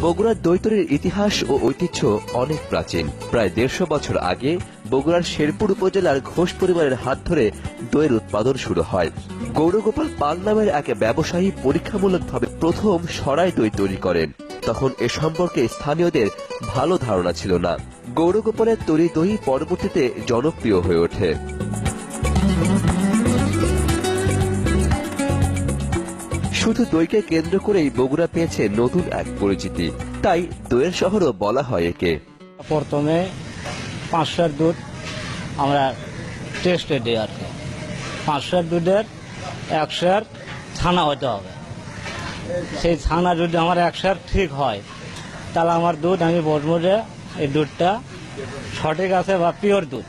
বগুড়ার দই তৈরির ইতিহাস ও ঐতিহ্য অনেক প্রাচীন। প্রায় দেড়শো বছর আগে বগুড়ার শেরপুর উপজেলার ঘোষ পরিবারের হাত ধরে দইয়ের উৎপাদন শুরু হয়। গৌরগোপাল পাল নামের এক ব্যবসায়ী পরীক্ষামূলকভাবে প্রথম সরাই দই তৈরি করেন। তখন এ সম্পর্কে স্থানীয়দের ভালো ধারণা ছিল না। গৌরগোপালের তৈরি দই পরবর্তীতে জনপ্রিয় হয়ে ওঠে। শুধু দইকে কেন্দ্র করেই বগুড়া পেয়েছে নতুন এক পরিচিতি। তাই দইয়ের শহরও বলা হয় একে। প্রথমে পাঁচশোর দুধ আমরা টেস্টে দিই আর কি। পাঁচশোর দুধের একশোর ছানা হতে হবে। সেই ছানা যদি আমার একশোর ঠিক হয়, তাহলে আমার দুধ আমি বসবো যে এই দুধটা সঠিক আছে বা পিওর দুধ।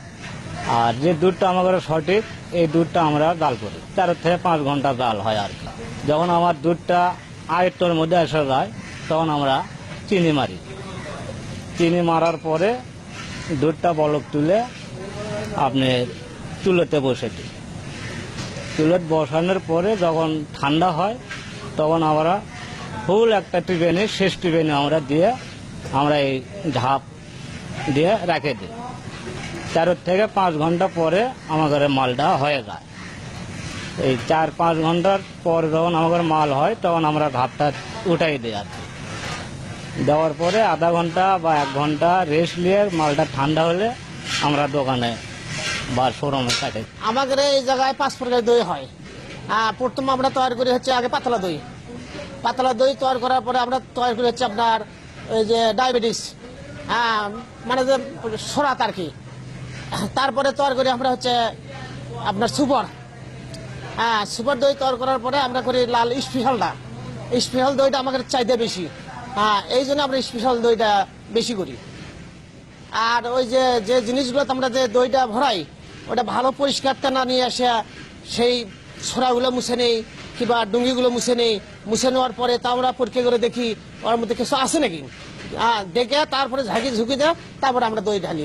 আর যে দুধটা আমার সঠিক এই দুধটা আমরা জাল করি। তেরো থেকে পাঁচ ঘণ্টা জাল হয় আর কি। যখন আমার দুধটা আয়ত্তর মধ্যে এসে যায়, তখন আমরা চিনি মারি। চিনি মারার পরে দুধটা বলক তুলে আপনি চুলোতে বসে দিই। চুলোতে বসানোর পরে যখন ঠান্ডা হয়, তখন আমরা ফুল একটা টিফিনে, শেষ টিফিনে আমরা দিয়ে, আমরা এই ঝাপ দিয়ে রেখে দিই। তেরো থেকে পাঁচ ঘণ্টা পরে আমাদের মালটা হয়ে যায়। এই চার পাঁচ ঘণ্টার পর যখন আমাদের মাল হয়, তখন আমরা ঘাপটা উঠাই দিই আর কি দেওয়ার পরে আধা ঘণ্টা বা এক ঘণ্টা রেস্ট নিয়ে মালটা ঠান্ডা হলে আমরা দোকানে বা শোরুমে কাটে আমাদের এই জায়গায় পাঁচ প্রকার দই হয়। হ্যাঁ প্রথম আমরা তৈরি করি হচ্ছে আগে পাতলা দই। পাতলা দই তৈরি করার পরে আমরা তৈরি করি হচ্ছে আপনার ওই যে ডায়াবেটিস হ্যাঁ মানে যে সরাত আর কি। তারপরে তৈরি করি আমরা হচ্ছে আপনার সুপার। হ্যাঁ সুপার দই তৈরি করার পরে আমরা করি লাল স্পেশালটা স্পেশাল দইটা আমাদের চাহিদা বেশি। হ্যাঁ এই জন্য আমরা স্পেশাল দইটা বেশি করি। আর ওই যে যে জিনিসগুলো আমরা যে দইটা ভরাই, ওটা ভালো পরিষ্কারটা না নিয়ে আসে সেই ছোড়াগুলো মুছে নেই কিংবা ডুঙ্গিগুলো মুছে নেই। মুছে নেওয়ার পরে তা আমরা পরীক্ষা করে দেখি ওর মধ্যে কিছু আছে নাকি? হ্যাঁ দেখে তারপরে ঝাঁকি ঝুঁকি দেয় তারপরে আমরা দই ঢালি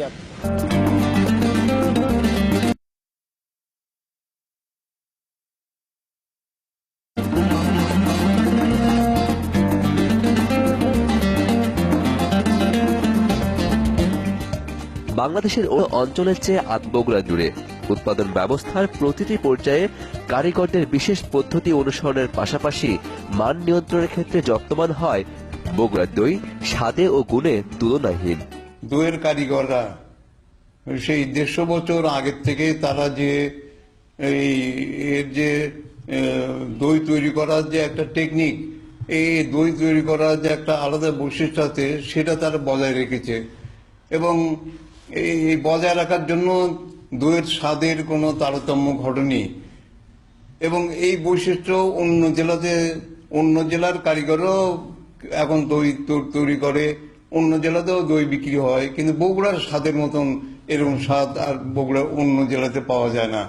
বাংলাদেশের ও অঞ্চলের চেয়ে আত্মবগুড়া জুড়ে উৎপাদন ব্যবস্থার প্রতিটি পর্যায়ে কারিগরদের বিশেষ পদ্ধতি অনুসরণের পাশাপাশি মান নিয়ন্ত্রণের ক্ষেত্রে যত্নবান হয় বগুড়ার দই, স্বাদে ও গুণে তুলনাহীন। দইয়ের কারিগররা সেই দেড়শো বছর আগের থেকে তারা যে এই এর যে দই তৈরি করার যে একটা টেকনিক এই দই তৈরি করার যে একটা আলাদা বৈশিষ্ট্য আছে, সেটা তারা বজায় রেখেছে। এবং এই বজায় রাখার জন্য দইয়ের স্বাদের কোনো তারতম্য ঘটনি। এবং এই বৈশিষ্ট্য অন্য জেলাতে, অন্য জেলার কারিগরও এখন দই তৈরি করে। অন্য জেলাতেও দই বিক্রি হয়, কিন্তু বগুড়ার স্বাদের মতন এরকম স্বাদ আর বগুড়া অন্য জেলাতে পাওয়া যায় না।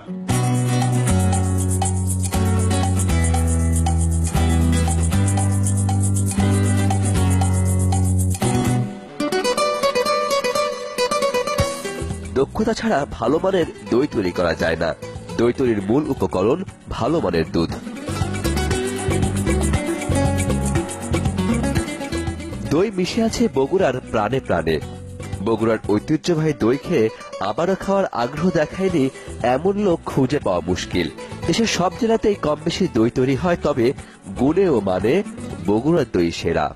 দক্ষতা ছাড়া ভালো মানের দই তৈরি করা যায় না। দই তৈরির মূল উপকরণ ভালো মানের দুধ। দই মিশে আছে বগুড়ার প্রাণে প্রাণে। বগুড়ার ঐতিহ্যবাহী দই খেয়ে আবারও খাওয়ার আগ্রহ দেখায়নি এমন লোক খুঁজে পাওয়া মুশকিল। দেশের সব জেলাতেই কম বেশি দই তৈরি হয়, তবে গুণে ও মানে বগুড়ার দই সেরা।